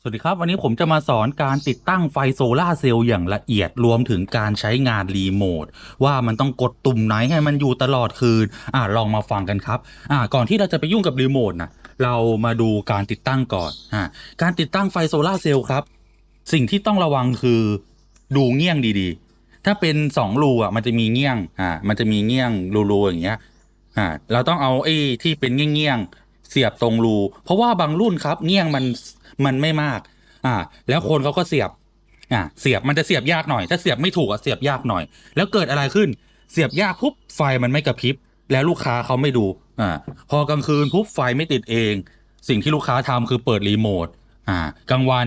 สวัสดีครับ วันนี้ผมจะมาสอนการติดตั้งไฟโซลาเซลล์อย่างละเอียดรวมถึงการใช้งานรีโมทว่ามันต้องกดตุ่มไหนให้มันอยู่ตลอดคืนอ่าลองมาฟังกันครับอ่าก่อนที่เราจะไปยุ่งกับรีโมทนะเรามาดูการติดตั้งก่อนอ่าการติดตั้งไฟโซลาเซลล์ครับ สิ่งที่ต้องระวังคือดูเงี้ยงดีๆ ถ้าเป็นสองรูอะมันจะมีเงี้ยงอ่ามันจะมีเงี้ยงรูๆอย่างเงี้ยอ่าเราต้องเอาไอ้ที่เป็นเงี้ยงเสียบตรงรู เพราะว่าบางรุ่นครับเงี้ยงมัน มันไม่มาก อ่า แล้วคนเขาก็เสียบ อ่า เสียบมันจะเสียบยากหน่อย ถ้าเสียบไม่ถูกอะเสียบยากหน่อย แล้วเกิดอะไรขึ้น เสียบยากปุ๊บไฟมันไม่กระพริบ แล้วลูกค้าเขาไม่ดู อ่า พอกลางคืนปุ๊บไฟไม่ติดเอง สิ่งที่ลูกค้าทำคือเปิดรีโมท อ่า กลางวัน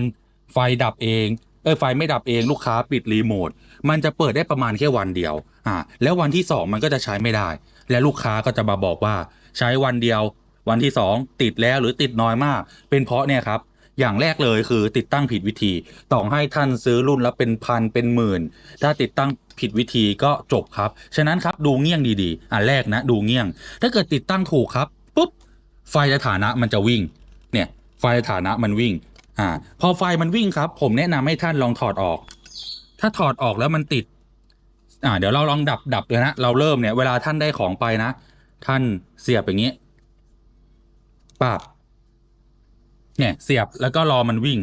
ไฟดับเอง เออไฟไม่ดับเองลูกค้าปิดรีโมท มันจะเปิดได้ประมาณแค่วันเดียว อ่า แล้ววันที่สองมันก็จะใช้ไม่ได้ และลูกค้าก็จะมาบอกว่าใช้วันเดียววันที่สองติดแล้วหรือติดน้อยมาก เป็นเพราะเนี่ยครับ อย่างแรกเลยคือติดตั้งผิดวิธี ต่อให้ท่านซื้อรุ่นและเป็นพันเป็นหมื่น ถ้าติดตั้งผิดวิธีก็จบครับ ฉะนั้นครับดูเงี้ยงดีๆ อันแรกนะดูเงี้ยง ถ้าเกิดติดตั้งถูกครับปุ๊บไฟสถานะมันจะวิ่ง เนี่ยไฟสถานะมันวิ่ง อ่า พอไฟมันวิ่งครับ ผมแนะนำให้ท่านลองถอดออก ถ้าถอดออกแล้วมันติด อ่า เดี๋ยวเราลองดับดับเลยนะ เราเริ่มเนี่ยเวลาท่านได้ของไปนะ ท่านเสียบอย่างนี้ปั๊บ เนี่ยเสียบแล้วก็รอมันวิ่ง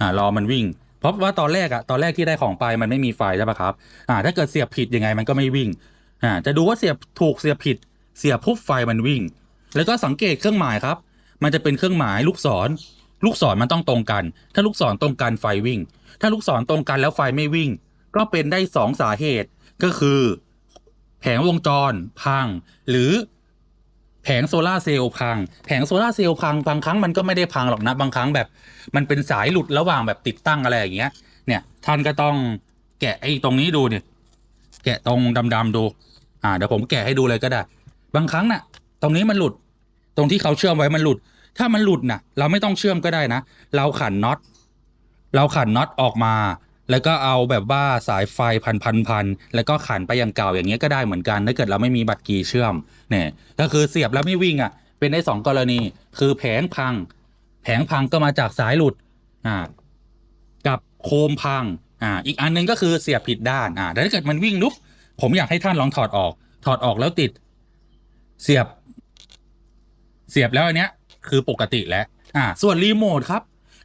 อ่ารอมันวิ่ง เพราะว่าตอนแรกอะตอนแรกที่ได้ของไปมันไม่มีไฟใช่ปะครับ อ่า ถ้าเกิดเสียบผิดยังไงมันก็ไม่วิ่ง อ่า จะดูว่าเสียบถูกเสียบผิด เสียบปุ๊บไฟมันวิ่ง แล้วก็สังเกตเครื่องหมายครับ มันจะเป็นเครื่องหมายลูกศร ลูกศรมันต้องตรงกัน ถ้าลูกศรตรงกันไฟวิ่ง ถ้าลูกศรตรงกันแล้วไฟไม่วิ่ง ก็เป็นได้สองสาเหตุก็คือ แผงวงจรพังหรือ ผงโซลาเซลล์พัง แผงโซลาเซลล์พังบางครั้งมันก็ไม่ได้พังหรอกนะ บางครั้งแบบ มันเป็นสายหลุดระหว่างแบบติดตั้งอะไรอย่างเงี้ย เนี่ยท่านก็ต้องแกะไอ้ตรงนี้ดูเนี่ยแกะตรงดำๆดู อ่าเดี๋ยวผมแกะให้ดูเลยก็ได้ บางครั้งน่ะ ตรงนี้มันหลุด ตรงที่เขาเชื่อมไว้มันหลุด ถ้ามันหลุดน่ะ เราไม่ต้องเชื่อมก็ได้นะ เราขันน็อต เราขันน็อตออกมา แล้วก็เอาแบบว่าสายไฟพันพันพันแล้วก็ขันไปอย่างเก่าอย่างเงี้ยก็ได้เหมือนกันถ้าเกิดเราไม่มีบัตรกีเชื่อมเนี่ยก็คือเสียบแล้วไม่วิ่งอะ เป็นได้สองกรณี คือแผงพัง แผงพังก็มาจากสายหลุดอ่ากับโคมพังอ่าอีกอันหนึงก็คือเสียบผิดด้านอ่าแต่ถ้าเกิดมันวิ่งนุ๊บผมอยากให้ท่านลองถอดออก ถอดออกแล้วติด เสียบ เสียบแล้วอันเนี้ย คือปกติแล้วอ่า ส่วนรีโมทครับ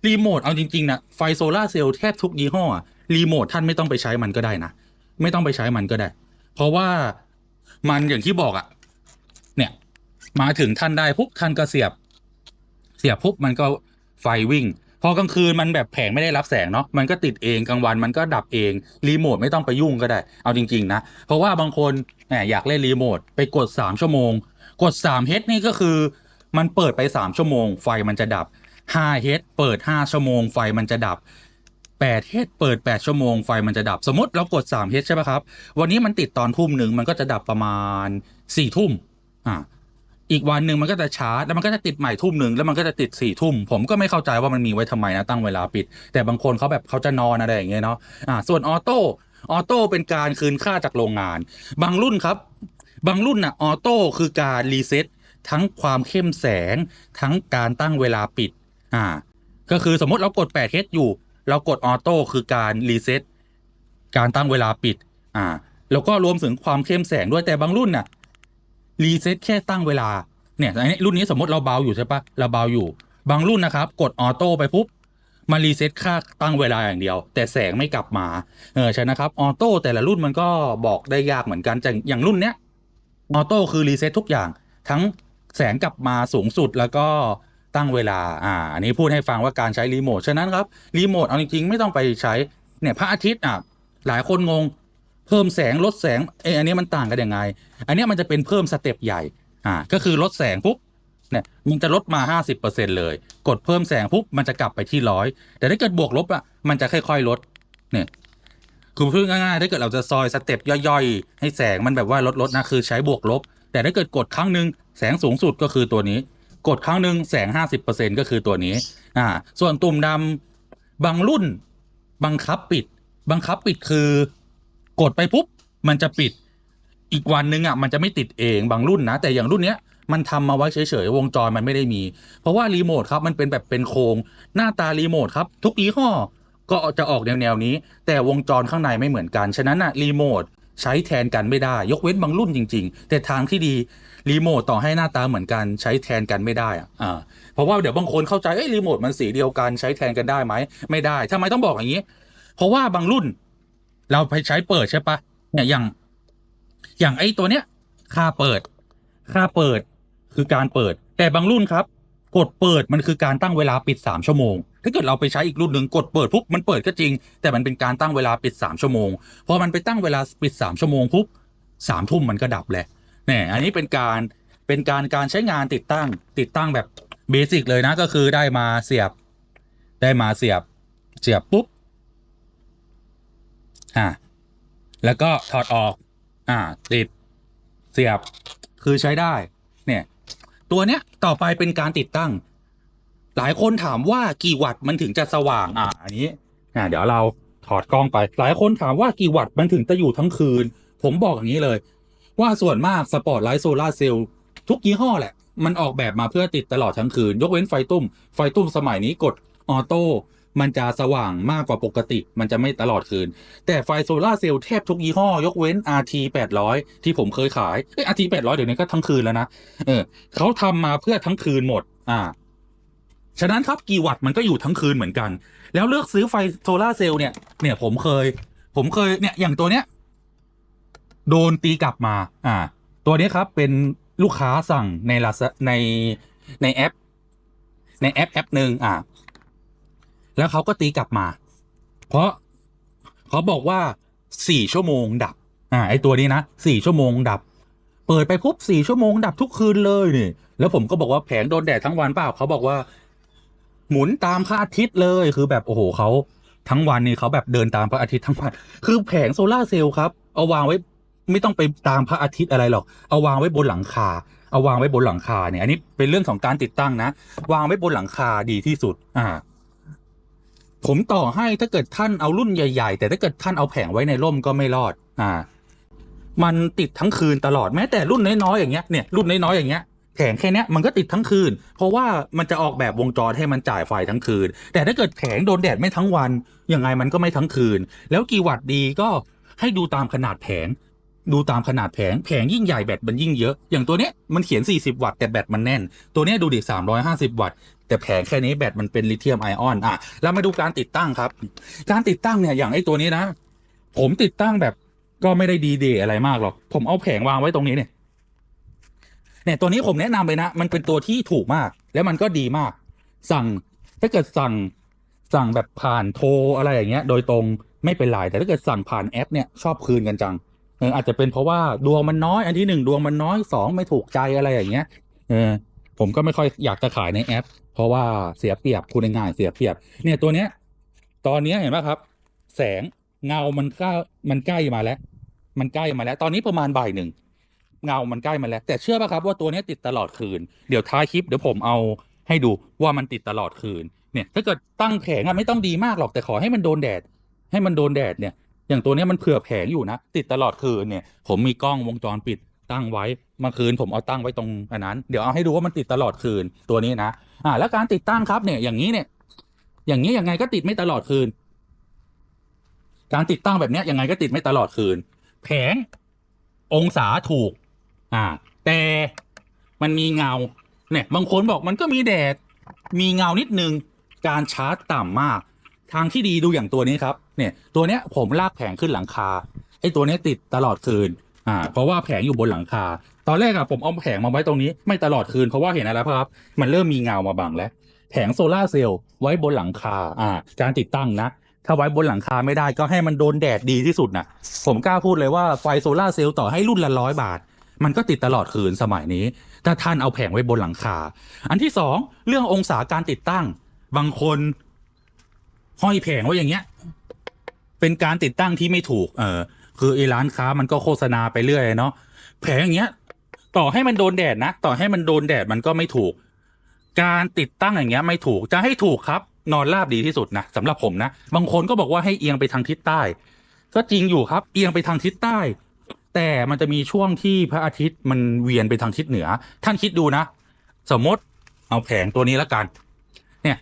รีโมทเอาจริงๆนะไฟโซลาเซลล์แทบทุกยี่ห้ออะ รีโมทท่านไม่ต้องไปใช้มันก็ได้นะ ไม่ต้องไปใช้มันก็ได้ เพราะว่ามันอย่างที่บอกอะเนี่ย มาถึงท่านได้ปุ๊บท่านก็เสียบ เสียบปุ๊บมันก็ไฟวิ่งพอกลางคืนมันแบบแผงไม่ได้รับแสงเนาะมันก็ติดเองกลางวันมันก็ดับเองรีโมทไม่ต้องไปยุ่งก็ได้ เอาจริง ๆ นะ เพราะว่าบางคนแหมอยากเล่นรีโมทไปกดสามชั่วโมง กดสามเฮดนี่ก็คือมันเปิดไปสามชั่วโมง ไฟมันจะดับห้าเฮดเปิดห้าชั่วโมง ไฟมันจะดับ แปดเฮดเปิดแปดชั่วโมงไฟมันจะดับสมมติเรากดสามเฮดใช่ไหมครับ วันนี้มันติดตอนทุ่มหนึ่งมันก็จะดับประมาณสี่ทุ่มอ่าอีกวันหนึ่งมันก็จะชาร์จแล้วมันก็จะติดใหม่ทุ่มหนึ่งแล้วมันก็จะติดสี่ทุ่มผมก็ไม่เข้าใจว่ามันมีไว้ทำไมนะตั้งเวลาปิด แต่บางคนเขาแบบเขาจะนอนอะไรอย่างเงี้ยเนาะอ่าส่วนออโต้ออโต้เป็นการคืนค่าจากโรงงาน บางรุ่นครับ บางรุ่นน่ะออโต้คือการรีเซ็ตทั้งความเข้มแสงทั้งการตั้งเวลาปิดอ่าก็คือสมมติเรากด8 h อยู่ เรากดออโต้คือการรีเซ็ตการตั้งเวลาปิด อ่า แล้วก็รวมถึงความเข้มแสงด้วยแต่บางรุ่นน่ะรีเซ็ตแค่ตั้งเวลาเนี่ยอันนี้รุ่นนี้สมมติเราเบาอยู่ใช่ปะเราเบาอยู่ บางรุ่นนะครับ กดออโต้ไปปุ๊บมันรีเซ็ตค่าตั้งเวลาอย่างเดียว แต่แสงไม่กลับมาเออใช่นะครับออโต้แต่ละรุ่นมันก็บอกได้ยากเหมือนกันแต่อย่างรุ่นเนี้ยออโต้คือรีเซ็ตทุกอย่าง ทั้งแสงกลับมาสูงสุดแล้วก็ ตั้งเวลา อ่า อันนี้พูดให้ฟังว่าการใช้รีโมท ฉะนั้นครับ รีโมท เอาจริงๆ ไม่ต้องไปใช้ เนี่ยพระอาทิตย์อะ หลายคนงง เพิ่มแสงลดแสง เอยอันนี้มันต่างกันยังไง อันนี้มันจะเป็นเพิ่มสเต็ปใหญ่ อ่า ก็คือลดแสงปุ๊บ เนี่ยมันจะลดมา 50%เลย กดเพิ่มแสงปุ๊บ มันจะกลับไปที่ร้อย แต่ถ้าเกิดบวกลบอะ มันจะค่อยๆ ลด เนี่ยคือพูดง่ายๆ ถ้าเกิดเราจะซอยสเต็ปย่อยๆ ให้แสงมันแบบว่าลดลดๆนะ คือใช้บวกลบ แต่ถ้าเกิดกดครั้งหนึ่งแสงสูงสุดก็คือตัวนี้ กดครั้งหนึ่งแสง 50%ก็คือตัวนี้ อ่า ส่วนตุ่มดำบางรุ่น บังคับปิด บังคับปิดคือ กดไปปุ๊บ มันจะปิด อีกวันหนึงอะ มันจะไม่ติดเองบางรุ่นนะ แต่อย่างรุ่นเนี้ยมันทำมาไว้เฉยๆ วงจรมันไม่ได้มี เพราะว่ารีโมทครับ มันเป็นแบบเป็นโครงหน้าตารีโมทครับ ทุกยี่ห้อก็จะออกแนวๆนี้ แต่วงจรข้างในไม่เหมือนกัน ฉะนั้นอะรีโมท ใช้แทนกันไม่ได้ ยกเว้นบางรุ่นจริง ๆ แต่ทางที่ดีรีโมทต่อให้หน้าตาเหมือนกันใช้แทนกันไม่ได้อะอ่าเพราะว่าเดี๋ยวบางคนเข้าใจเอ้ยรีโมทมันสีเดียวกันใช้แทนกันได้ไหมไม่ได้ทำไมต้องบอกอย่างนี้ เพราะว่าบางรุ่น เราไปใช้เปิดใช่ปะเนี่ยอย่าง อย่างไอ้ตัวเนี้ยค่าเปิด ค่าเปิดคือการเปิด แต่บางรุ่นครับ กดเปิดมันคือการตั้งเวลาปิดสามชั่วโมง ถ้าเกิดเราไปใช้อีกรุ่นหนึ่งกดเปิดปุ๊บมันเปิดก็จริง แต่มันเป็นการตั้งเวลาปิดสามชั่วโมง พอมันไปตั้งเวลาปิดสามชั่วโมงปุ๊บสามทุ่มมันก็ดับแหละเนี่ยอันนี้เป็นการเป็นการการใช้งานติดตั้งติดตั้งแบบเบสิกเลยนะก็คือได้มาเสียบ ได้มาเสียบเสียบปุ๊บอ่าแล้วก็ถอดออก อ่า ติดเสียบคือใช้ได้ เนี่ย ตัวเนี้ยต่อไปเป็นการติดตั้ง หลายคนถามว่ากี่วัตต์มันถึงจะสว่างอ่าอันนี้อ่าเดี๋ยวเราถอดกล้องไป หลายคนถามว่ากี่วัตต์มันถึงจะอยู่ทั้งคืน ผมบอกอย่างนี้เลย ว่าส่วนมากสปอร์ตไลท์โซลาเซลล์ทุกยี่ห้อแหละ มันออกแบบมาเพื่อติดตลอดทั้งคืน ยกเว้นไฟตุ้ม ไฟตุ้มสมัยนี้กดออโต้มันจะสว่างมากกว่าปกติ มันจะไม่ตลอดคืน แต่ไฟโซลาเซลล์แทบทุกยี่ห้อ ยกเว้น RT 800 ที่ผมเคยขายเอ้ย RT 800 เดี๋ยวนี้ก็ทั้งคืนแล้วนะ เออเขาทำมาเพื่อทั้งคืนหมด อ่า ฉะนั้นครับกี่วัตต์มันก็อยู่ทั้งคืนเหมือนกัน แล้วเลือกซื้อไฟโซลาเซลล์เนี่ยเนี่ยผมเคย ผมเคยเนี่ยอย่างตัวเนี้ยโดนตีกลับมา อ่า ตัวนี้ครับเป็นลูกค้าสั่งในลาในในแอป ในแอปแอปหนึ่งอ่า แล้วเขาก็ตีกลับมา เพราะเขาบอกว่าสี่ชั่วโมงดับ อ่า ไอตัวนี้นะสี่ชั่วโมงดับ เปิดไปปุ๊บสี่ชั่วโมงดับทุกคืนเลยนี่ แล้วผมก็บอกว่าแผงโดนแดดทั้งวันเปล่าเขาบอกว่า หมุนตามพระอาทิตย์เลยคือแบบโอ้โหเขาทั้งวันนี่เขาแบบเดินตามพระอาทิตย์ทั้งวันคือแผงโซลาเซลล์ครับเอาวางไว้ไม่ต้องไปตามพระอาทิตย์อะไรหรอก เอาวางไว้บนหลังคา เอาวางไว้บนหลังคาเนี่ย อันนี้เป็นเรื่องของการติดตั้งนะ วางไว้บนหลังคาดีที่สุด อ่า ผมต่อให้ถ้าเกิดท่านเอารุ่นใหญ่ ๆ แต่ถ้าเกิดท่านเอาแผงไว้ในร่มก็ไม่รอด อ่า มันติดทั้งคืนตลอดแม้แต่รุ่นน้อยๆอย่างเงี้ย เนี่ยรุ่นน้อยๆอย่างเงี้ย แผงแค่นี้มันก็ติดทั้งคืน เพราะว่ามันจะออกแบบวงจรให้มันจ่ายไฟทั้งคืน แต่ถ้าเกิดแผงโดนแดดไม่ทั้งวันยังไงมันก็ไม่ทั้งคืน แล้วกี่วัตต์ดีก็ให้ดูตามขนาดแผง ดูตามขนาดแผงแผงยิ่งใหญ่แบตมันยิ่งเยอะ อย่างตัวเนี้ยมันเขียน 40 วัตต์แต่แบตมันแน่น ตัวเนี้ยดูดิ350 วัตต์แต่แผงแค่นี้แบตมันเป็นลิเธียมไอออนอะแล้วมาดูการติดตั้งครับ การติดตั้งเนี่ยอย่างไอ้ตัวนี้นะ ผมติดตั้งแบบก็ไม่ได้ดีเดย์อะไรมากหรอกผมเอาแผงวางไว้ตรงนี้เนี่ย เนี่ยตัวนี้ผมแนะนำเลยนะ มันเป็นตัวที่ถูกมาก แล้วมันก็ดีมาก สั่งถ้าเกิดสั่งสั่งแบบผ่านโทรอะไรอย่างเงี้ย โดยตรงไม่เป็นไรแต่ถ้าเกิดสั่งผ่านแอปเนี่ยชอบคืนกันจังเอออาจจะเป็นเพราะว่าดวงมันน้อย อันที่หนึ่งดวงมันน้อยสองไม่ถูกใจอะไรอย่างเงี้ยเออผมก็ไม่ค่อยอยากจะขายในแอป เพราะว่าเสียเปรียบพูดง่ายเสียเปรียบ เนี่ยตัวเนี้ย ตอนนี้เห็นไหมครับ แสงเงามันใกล้มันใกล้มาแล้ว มันใกล้มาแล้ว ตอนนี้ประมาณบ่ายหนึ่ง เงามันใกล้มาแล้ว แต่เชื่อป่ะครับว่าตัวนี้ติดตลอดคืน เดี๋ยวท้ายคลิปเดี๋ยวผมเอาให้ดูว่ามันติดตลอดคืน เนี่ย ถ้าเกิดตั้งแผงอะไม่ต้องดีมากหรอกแต่ขอให้มันโดนแดด ให้มันโดนแดดเนี่ย อย่างตัวนี้มันเผื่อแผงอยู่นะ ติดตลอดคืนเนี่ย ผมมีกล้องวงจรปิดตั้งไว้เมื่อคืนผมเอาตั้งไว้ตรงอันนั้น เดี๋ยวเอาให้ดูว่ามันติดตลอดคืนตัวนี้นะ อ่า แล้วการติดตั้งครับเนี่ย อย่างนี้เนี่ย อย่างนี้ยังไงก็ติดไม่ตลอดคืน การติดตั้งแบบนี้ยยังไงก็ติดไม่ตลอดคืน แผงองศาถูก อ่า แต่มันมีเงา เนี่ย บางคนบอกมันก็มีแดด มีเงานิดนึง การชาร์จต่ำมาก ทางที่ดีดูอย่างตัวนี้ครับ เนี่ย ตัวเนี้ยผมลากแผงขึ้นหลังคา ไอ้ตัวเนี้ยติดตลอดคืน อ่า เพราะว่าแผงอยู่บนหลังคา ตอนแรกอะผมเอาแผงมาไว้ตรงนี้ ไม่ตลอดคืน เพราะว่าเห็นอะไรครับ มันเริ่มมีเงามาบังแล้ว แผงโซลาเซลล์ไว้บนหลังคา อ่า การติดตั้งนะถ้าไว้บนหลังคาไม่ได้ก็ให้มันโดนแดดดีที่สุดนะผมกล้าพูดเลยว่าไฟโซลาเซลล์ต่อให้รุ่นละร้อยบาท มันก็ติดตลอดคืนสมัยนี้ ถ้าท่านเอาแผงไว้บนหลังคา อันที่สองเรื่ององศาการติดตั้ง บางคนห้อยแผงไว้อย่างเงี้ย เป็นการติดตั้งที่ไม่ถูก เออคือไอ้ร้านค้ามันก็โฆษณาไปเรื่อยเนาะแผงอย่างเงี้ย ต่อให้มันโดนแดดนะต่อให้มันโดนแดดมันก็ไม่ถูก การติดตั้งอย่างเงี้ย ไม่ถูกจะให้ถูกครับ นอนราบดีที่สุดนะสำหรับผมนะบางคนก็บอกว่าให้เอียงไปทางทิศใต้ ก็จริงอยู่ครับ เอียงไปทางทิศใต้ แต่มันจะมีช่วงที่พระอาทิตย์มันเวียนไปทางทิศเหนือ ท่านคิดดูนะ สมมติเอาแผงตัวนี้แล้วกัน เนี่ย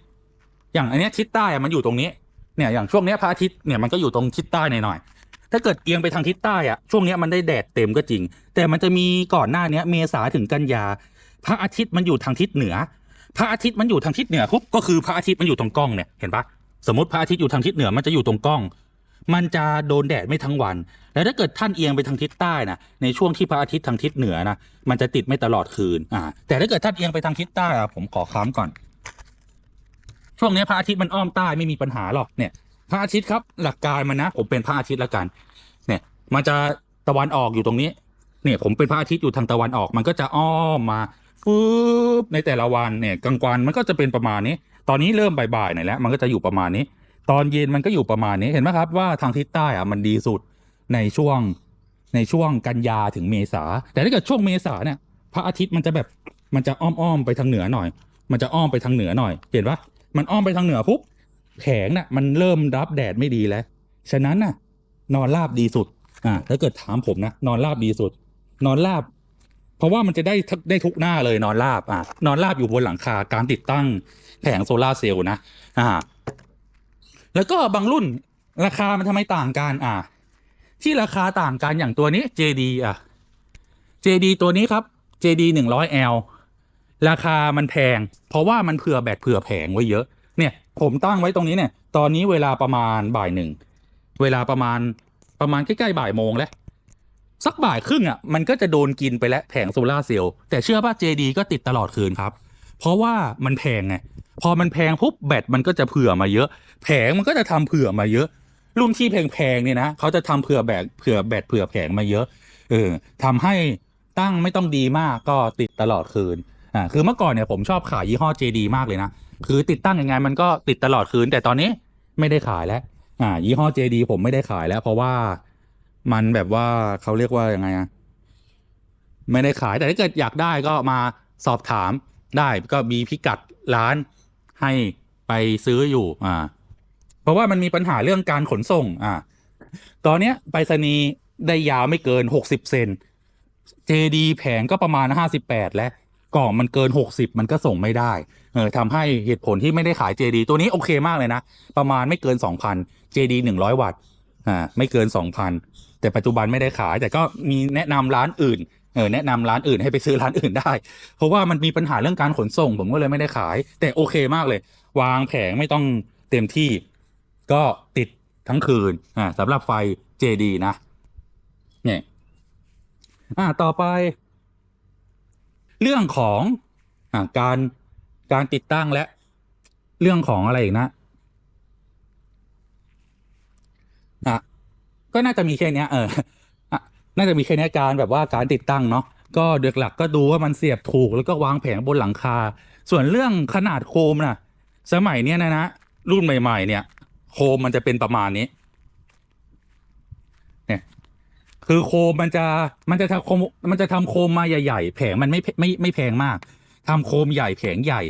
อย่างอันนี้ทิศใต้มันอยู่ตรงนี้ เนี่ย อย่างช่วงนี้พระอาทิตย์เนี่ยมันก็อยู่ตรงทิศใต้หน่อยๆถ้าเกิดเอียงไปทางทิศใต้อะช่วงนี้มันได้แดดเต็มก็จริง แต่มันจะมีก่อนหน้านี้เมษาถึงกันยา พระอาทิตย์มันอยู่ทางทิศเหนือ พระอาทิตย์มันอยู่ทางทิศเหนือปุ๊บก็คือพระอาทิตย์มันอยู่ตรงกล้องเนี่ยเห็นปะสมมติพระอาทิตย์อยู่ทางทิศเหนือมันจะอยู่ตรงกล้อง มันจะโดนแดดไม่ทั้งวัน แล้วถ้าเกิดท่านเอียงไปทางทิศใต้นะในช่วงที่พระอาทิตย์ทางทิศเหนือนะมันจะติดไม่ตลอดคืนอ่าแต่ถ้าเกิดท่านเอียงไปทางทิศใต้อะผมขอค้ำก่อน ช่วงนี้พระอาทิตย์มันอ้อมใต้ไม่มีปัญหาหรอกเนี่ยพระอาทิตย์ครับหลักการมันนะผมเป็นพระอาทิตย์แล้วกัน เนี่ย มันจะตะวันออกอยู่ตรงนี้ เนี่ย ผมเป็นพระอาทิตย์อยู่ทางตะวันออก มันก็จะอ้อมมาฟืบในแต่ละวันเนี่ยกลางวันมันก็จะเป็นประมาณนี้ ตอนนี้เริ่มบ่ายๆหน่อยแล้ว มันก็จะอยู่ประมาณนี้ ตอนเย็นมันก็อยู่ประมาณนี้เห็นไหมครับว่าทางทิศใต้อะมันดีสุดในช่วงในช่วงกันยาถึงเมษา แต่ถ้าเกิดช่วงเมษาเนี่ย พระอาทิตย์มันจะแบบมันจะอ้อมๆไปทางเหนือหน่อย มันจะอ้อมไปทางเหนือหน่อย เห็นปะมันอ้อมไปทางเหนือปุ๊บแผงน่ะมันเริ่มรับแดดไม่ดีแล้ว ฉะนั้นน่ะ นอนราบดีสุด อ่า ถ้าเกิดถามผมนะนอนราบดีสุด นอนราบ เพราะว่ามันจะได้ได้ทุกหน้าเลยนอนราบ อ่านอนราบอยู่บนหลังคาการติดตั้งแผงโซลาเซลล์นะ อ่า แล้วก็บางรุ่นราคามันทำไมต่างกันอ่าที่ราคาต่างกันอย่างตัวนี้ JD อะ JD ตัวนี้ครับ JD หนึ่งร้อย L ราคามันแพง เพราะว่ามันเผื่อแบตเผื่อแผงไว้เยอะ เนี่ยผมตั้งไว้ตรงนี้เนี่ย ตอนนี้เวลาประมาณบ่ายหนึ่ง เวลาประมาณประมาณใกล้ๆบ่ายโมงแล้ว สักบ่ายครึ่งอะมันก็จะโดนกินไปแล้วแผงโซลาเซลล์แต่เชื่อป่ะ JD ก็ติดตลอดคืนครับ เพราะว่ามันแพงไง พอมันแพงปุ๊บแบตมันก็จะเผื่อมาเยอะ แผงมันก็จะทำเผื่อมาเยอะ รุ่นที่แพงๆเนี่ยนะเขาจะทำเผื่อแบตเผื่อแบตเผื่อแผงมาเยอะเออทำให้ตั้งไม่ต้องดีมากก็ติดตลอดคืนอ่าคือเมื่อก่อนเนี่ยผมชอบขายยี่ห้อ JD มากเลยนะคือติดตั้งยังไงมันก็ติดตลอดคืน แต่ตอนนี้ไม่ได้ขายแล้ว อ่า ยี่ห้อ JD ผมไม่ได้ขายแล้ว เพราะว่ามันแบบว่าเขาเรียกว่ายังไงอะไม่ได้ขายแต่ถ้าเกิดอยากได้ก็มาสอบถามได้ก็มีพิกัดร้าน ให้ไปซื้ออยู่ อ่า เพราะว่ามันมีปัญหาเรื่องการขนส่ง อ่า ตอนเนี้ยไปรษณีย์ได้ยาวไม่เกินหกสิบเซน JD แผงก็ประมาณห้าสิบแปดแล้วกล่องมันเกินหกสิบมันก็ส่งไม่ได้ เออทำให้เหตุผลที่ไม่ได้ขาย JD ตัวนี้โอเคมากเลยนะ ประมาณไม่เกินสองพัน JD หนึ่งร้อยวัตต์อ่าไม่เกินสองพันแต่ปัจจุบันไม่ได้ขายแต่ก็มีแนะนำร้านอื่น เออแนะนำร้านอื่นให้ไปซื้อร้านอื่นได้ เพราะว่ามันมีปัญหาเรื่องการขนส่ง ผมก็เลยไม่ได้ขาย แต่โอเคมากเลย วางแผงไม่ต้องเต็มที่ ก็ติดทั้งคืนอ่าสำหรับไฟ JD นะเนี่ยอ่าต่อไป เรื่องของอ่าการการติดตั้งและ เรื่องของอะไรอีกนะอะก็น่าจะมีแค่เนี้ยเออ น่าจะมีแค่เนี้การแบบว่าการติดตั้งเนาะก็เดือกหลักก็ดูว่ามันเสียบถูกแล้วก็วางแผงบนหลังคา ส่วนเรื่องขนาดโคมน่ะสมัยเนี้ยนะนะรุ่นใหม่ ๆ เนี่ย โคมมันจะเป็นประมาณนี้ เนี่ย คือโคมมันจะมันจะทำโคมมันจะทำโคมมาใหญ่ๆแผงมันไม่ไม่ไม่แพงมากทำโคมใหญ่แผงใหญ่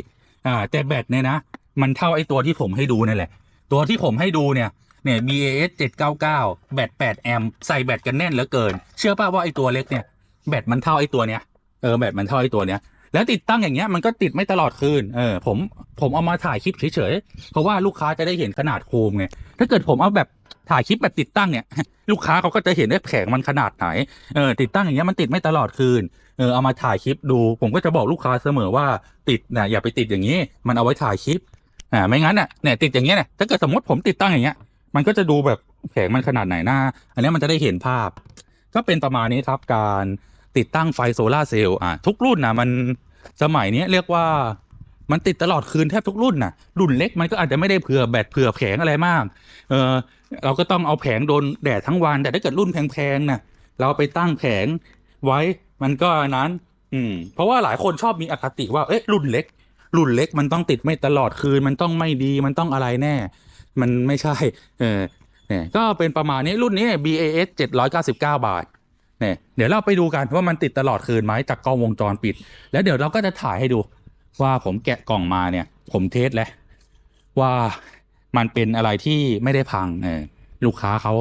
อ่า แต่แบตเนี่ยนะมันเท่าไอ้ตัวที่ผมให้ดูนั่นแหละ ตัวที่ผมให้ดูเนี่ย เนี่ย BAS 799 แบต 8 แอมป์ใส่แบตกันแน่นเหลือเกิน เชื่อป่ะว่าไอตัวเล็กเนี่ย แบตมันเท่าไอตัวเนี้ย เออ แบตมันเท่าไอตัวเนี้ย แล้วติดตั้งอย่างเงี้ยมันก็ติดไม่ตลอดคืน เออ ผม ผมเอามาถ่ายคลิปเฉยๆ เพราะว่าลูกค้าจะได้เห็นขนาดโคมไง ถ้าเกิดผมเอาแบบถ่ายคลิปแบบติดตั้งเนี่ย ลูกค้าเขาก็จะเห็นได้แผงมันขนาดไหน เออ ติดตั้งอย่างเงี้ยมันติดไม่ตลอดคืน เออ เอามาถ่ายคลิปดู ผมก็จะบอกลูกค้าเสมอว่าติดนะอย่าไปติดอย่างนี้ มันเอาไว้ถ่ายคลิปอ่าไม่งั้นน่ะเนี่ยติดอย่างเงี้ยเนี่ยถ้าเกิดสมมติผมติดตั้งอย่างเงี้ย มันก็จะดูแบบแผงมันขนาดไหนหน้า อันนี้มันจะได้เห็นภาพ ก็เป็นประมาณนี้ครับการติดตั้งไฟโซลาเซลล์อะทุกรุ่นนะมันสมัยนี้เรียกว่ามันติดตลอดคืนแทบทุกรุ่นน่ะรุ่นเล็กมันก็อาจจะไม่ได้เผื่อแบตเผื่อแผงอะไรมาก เออเราก็ต้องเอาแผงโดนแดดทั้งวัน แต่ถ้าเกิดรุ่นแพงๆน่ะเราไปตั้งแผงไว้มันก็นั้น อืม เพราะว่าหลายคนชอบมีอคติว่าเอ๊ะรุ่นเล็ก รุ่นเล็กมันต้องติดไม่ตลอดคืนมันต้องไม่ดีมันต้องอะไรแน่ มันไม่ใช่ เออเนี่ยก็เป็นประมาณนี้รุ่นนี้ BAS 799 บาทเนี่ยเดี๋ยวเราไปดูกันว่ามันติดตลอดคืนไหมจากกล้องวงจรปิด แล้วเดี๋ยวเราก็จะถ่ายให้ดูว่าผมแกะกล่องมาเนี่ย ผมเทสแล้วว่ามันเป็นอะไรที่ไม่ได้พังเออลูกค้าเขา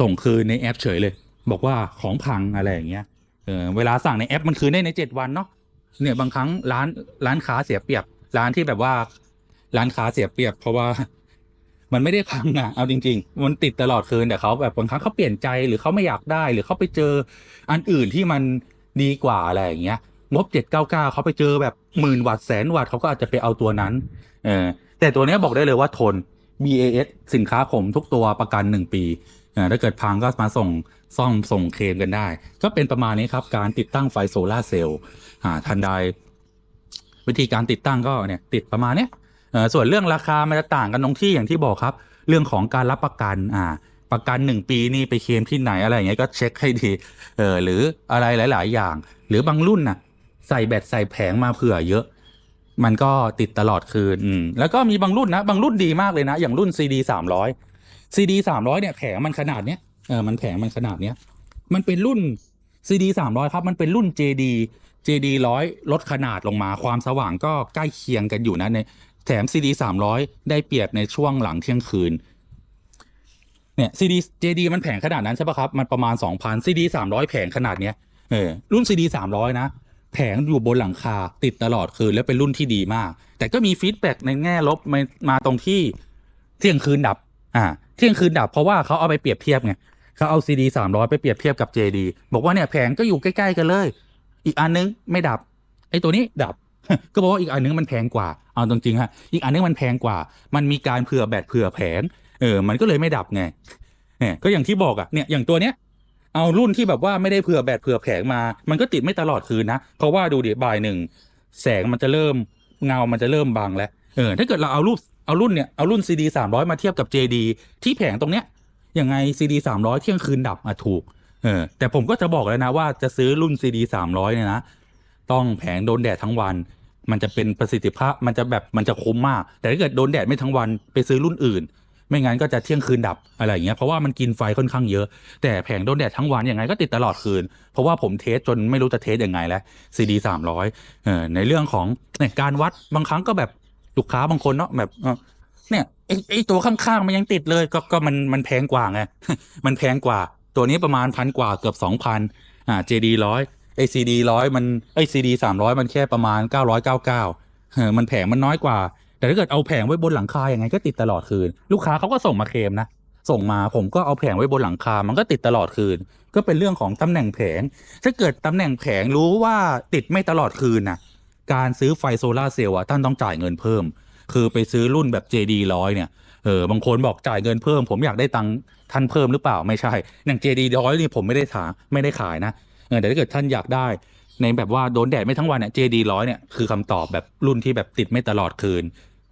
ส่งคืนในแอปเฉยเลย บอกว่าของพังอะไรอย่างเงี้ยเออเวลาสั่งในแอปมันคืนได้ในเจ็ดวันเนาะเนี่ยบางครั้งร้านร้านค้าเสียเปรียบ ร้านที่แบบว่า ร้านค้าเสียเปรียบ เพราะว่า มันไม่ได้พังอะเอาจริง ๆ มันติดตลอดคืนแต่เขาแบบบางครั้งเขาเปลี่ยนใจหรือเขาไม่อยากได้ หรือเขาไปเจออันอื่นที่มันดีกว่าอะไรอย่างเงี้ยงบเจ็ดเก้าเก้าเขาไปเจอแบบหมื่นวัตต์แสนวัตต์เขาก็อาจจะไปเอาตัวนั้นเออแต่ตัวนี้บอกได้เลยว่าทน BAS สินค้าผมทุกตัวประกันหนึ่งปีถ้าเกิดพังก็มาส่งซ่อมส่งเคลมกันได้ ก็เป็นประมาณนี้ครับ การติดตั้งไฟโซลาเซลล์อ่าทันใด วิธีการติดตั้งก็เนี่ย ติดประมาณเนี้ย ส่วนเรื่องราคามันจะต่างกันตรงที่อย่างที่บอกครับ เรื่องของการรับประกันอ่าประกันหนึ่งปีนี่ไปเคลมที่ไหนอะไรอย่างเงี้ยก็เช็คให้ดีเออหรืออะไรหลาย ๆ อย่าง หรือบางรุ่นน่ะใส่แบตใส่แผงมาเผื่อเยอะ มันก็ติดตลอดคืนอืมแล้วก็มีบางรุ่นนะบางรุ่นดีมากเลยนะ อย่างรุ่น CD สามร้อย CD สามร้อยเนี่ยแผงมันขนาดเนี้ยเออมันแผงมันขนาดเนี้ยมันเป็นรุ่น CD สามร้อยครับมันเป็นรุ่น JD JD ร้อยลดขนาดลงมาความสว่างก็ใกล้เคียงกันอยู่นะใน แถม CD สามร้อยได้เปรียบในช่วงหลังเที่ยงคืน เนี่ย CD JD มันแผงขนาดนั้นใช่ปะครับ มันประมาณ 2,000 CD 300 แผงขนาดเนี้ยเออรุ่น CD 300 นะ แผงอยู่บนหลังคาติดตลอดคืน แล้วเป็นรุ่นที่ดีมาก แต่ก็มีฟีดแบ็กในแง่ลบมามาตรงที่เที่ยงคืนดับ อ่า เที่ยงคืนดับเพราะว่าเขาเอาไปเปรียบเทียบไงเขาเอา CD 300 ไปเปรียบเทียบกับ JD บอกว่าเนี่ยแผงก็อยู่ใกล้ ๆ กันเลย อีกอันนึงไม่ดับ ไอ้ตัวนี้ดับ ก็บอกว่าอีกอันนึงมันแพงกว่า เอาตรงจริงฮะ อีกอันนึงมันแพงกว่า มันมีการเผื่อแบตเผื่อแผง เออ มันก็เลยไม่ดับไง เนี่ย ก็อย่างที่บอกอะเนี่ย อย่างตัวเนี้ย เอารุ่นที่แบบว่าไม่ได้เผื่อแบตเผื่อแผงมา มันก็ติดไม่ตลอดคืนนะ เพราะว่าดูดิบ่ายหนึ่งแสงมันจะเริ่มเงา มันจะเริ่มบางแล้ว เออ ถ้าเกิดเราเอารูป เอารุ่นเนี่ย เอารุ่น CD 300 มาเทียบกับ JD ที่แผงตรงเนี้ย ยังไง CD 300 เที่ยงคืนดับอะถูก เออ แต่ผมก็จะบอกแล้วนะว่าจะซื้อรุ่น CD 300เนี่ยนะ ต้องแผงโดนแดดทั้งวัน มันจะเป็นประสิทธิภาพมันจะแบบมันจะคุ้มมาก แต่ถ้าเกิดโดนแดดไม่ทั้งวันไปซื้อรุ่นอื่น ไม่งั้นก็จะเที่ยงคืนดับอะไรอย่างเงี้ยเพราะว่ามันกินไฟค่อนข้างเยอะ แต่แผงโดนแดดทั้งวันยังไงก็ติดตลอดคืน เพราะว่าผมเทสจนไม่รู้จะเทสยังไงแล้ว CD สามร้อยเออในเรื่องของเนี่ยการวัดบางครั้งก็แบบลูกค้าบางคนเนาะแบบเนี่ยไอไอตัวข้างๆมันยังติดเลยก็ก็มันมันแพงกว่าไงมันแพงกว่าตัวนี้ประมาณพันกว่าเกือบสองพันอ่า JD ร้อย ไอ CD ร้อยมันไอ CD สามร้อยมันแค่ประมาณเก้าร้อยเก้าเก้าเออมันแผงมันน้อยกว่า แต่ถ้าเกิดเอาแผงไว้บนหลังคาอย่างไงก็ติดตลอดคืน ลูกค้าเขาก็ส่งมาเคลมนะ ส่งมาผมก็เอาแผงไว้บนหลังคา มันก็ติดตลอดคืน ก็เป็นเรื่องของตำแหน่งแผง ถ้าเกิดตำแหน่งแผงรู้ว่าติดไม่ตลอดคืนนะการซื้อไฟโซลาเซลล์อะท่านต้องจ่ายเงินเพิ่ม คือไปซื้อรุ่นแบบ JD ร้อยเนี่ยเออบางคนบอกจ่ายเงินเพิ่ม ผมอยากได้ตังค์ท่านเพิ่มหรือเปล่าไม่ใช่อย่าง JD ร้อยนี่ผมไม่ได้ถาไม่ได้ขายนะ แต่ถ้าเกิดท่านอยากได้ ในแบบว่าโดนแดดไม่ทั้งวันเนี่ย JD ร้อยเนี่ยคือคำตอบแบบรุ่นที่แบบติดไม่ตลอดคืน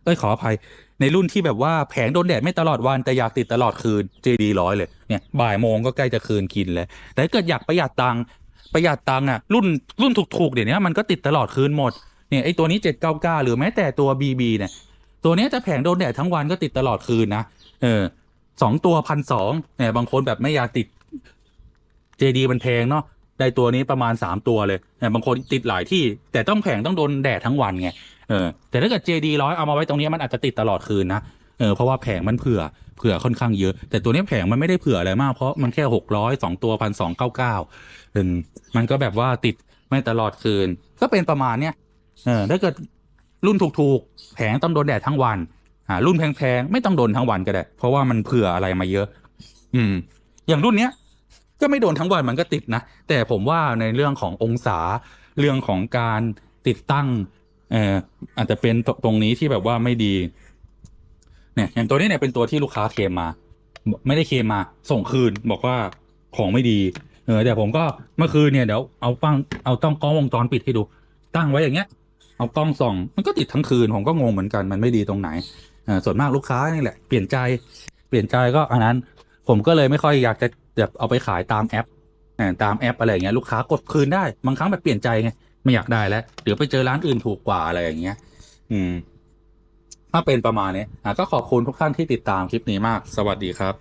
เอ้ยขออภัย ในรุ่นที่แบบว่าแผงโดนแดดไม่ตลอดวันแต่อยากติดตลอดคืน JD ร้อยเลยเนี่ยบ่ายโมงก็ใกล้จะคืนกินเลยแต่ถ้าเกิดอยากประหยัดตังค์ประหยัดตังค์อะรุ่นรุ่นถูกๆเดี๋ยวนี้มันก็ติดตลอดคืนหมดเนี่ยไอตัวนี้799หรือแม้แต่ตัว BB เนี่ยตัวนี้จะแผงโดนแดดทั้งวันก็ติดตลอดคืนนะเออสองตัวพันสองเนี่ยบางคนแบบไม่อยากติด JD มันแพงเนาะ ได้ตัวนี้ประมาณสามตัวเลยเนี่ยบางคนติดหลายที่ แต่ต้องแผงต้องโดนแดดทั้งวันไงเออแต่ถ้าเกิด JD ร้อยเอามาไว้ตรงนี้มันอาจจะติดตลอดคืนนะเออเพราะว่าแผงมันเผื่อเผื่อค่อนข้างเยอะ แต่ตัวนี้แผงมันไม่ได้เผื่ออะไรมากเพราะมันแค่หกร้อยสองตัวพันสองเก้าเก้าเออมันก็แบบว่าติดไม่ตลอดคืน ก็เป็นประมาณเนี้ยเออถ้าเกิดรุ่นถูกๆ แผงต้องโดนแดดทั้งวันอ่ารุ่นแพงๆ ไม่ต้องโดนทั้งวันก็ได้ เพราะว่ามันเผื่ออะไรมาเยอะ อืม อย่างรุ่นเนี้ย ก็ไม่โดนทั้งวันมันก็ติดนะ แต่ผมว่าในเรื่องขององศาเรื่องของการติดตั้งเอ่ออาจจะเป็นตรงนี้ที่แบบว่าไม่ดี เนี่ยอย่างตัวนี้เนี่ยเป็นตัวที่ลูกค้าเคลมมา ไม่ได้เคลมมา ส่งคืนบอกว่าของไม่ดีเออแต่ผมก็เมื่อคืนเนี่ยเดี๋ยวเอาตั้งเอาต้องกล้องวงจรปิดให้ดู ตั้งไว้อย่างเงี้ย เอากล้องส่อง มันก็ติดทั้งคืนผมก็งงเหมือนกันมันไม่ดีตรงไหนเออส่วนมากลูกค้านี่แหละเปลี่ยนใจเปลี่ยนใจก็อันนั้น ผมก็เลยไม่ค่อยอยากจะ แบบเอาไปขายตามแอปตามแอปอะไรเงี้ยลูกค้ากดคืนได้บางครั้งแบบเปลี่ยนใจไงไม่อยากได้แล้วเดี๋ยวไปเจอร้านอื่นถูกกว่าอะไรอย่างเงี้ย อืม ถ้าเป็นประมาณนี้อะก็ขอบคุณทุกท่านที่ติดตามคลิปนี้มาก สวัสดีครับ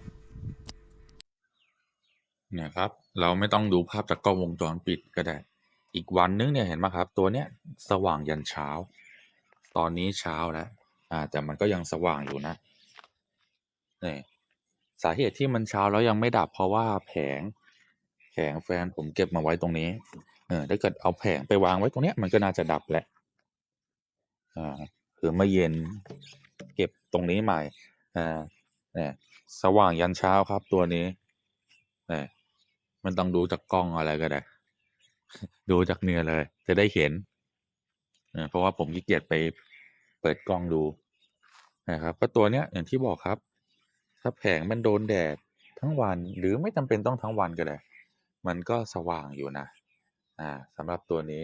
เนี่ยครับ เราไม่ต้องดูภาพจากกล้องวงจรปิดก็ได้ อีกวันนึงเนี่ยเห็นไหมครับ ตัวเนี้ยสว่างยันเช้า ตอนนี้เช้าแล้วอ่า แต่มันก็ยังสว่างอยู่นะเนี่ย สาเหตุที่มันเช้าแล้วยังไม่ดับเพราะว่าแผง แผงแฟนผมเก็บมาไว้ตรงนี้ เออถ้าเกิดเอาแผงไปวางไว้ตรงเนี้ยมันก็น่าจะดับแหละอ่าคือเมื่อเย็นเก็บตรงนี้ใหม่อ่าเนี่ยสว่างยันเช้าครับตัวนี้เนี่ยมันต้องดูจากกล้องอะไรก็ได้ ดูจากเนื้อเลย จะได้เห็นเออเพราะว่าผมขี้เกียจไปเปิดกล้องดูนะครับก็ตัวเนี้ยอย่างที่บอกครับ ถ้าแผงมันโดนแดดทั้งวันหรือไม่จำเป็นต้องทั้งวันก็ได้ มันก็สว่างอยู่นะ อ่าสำหรับตัวนี้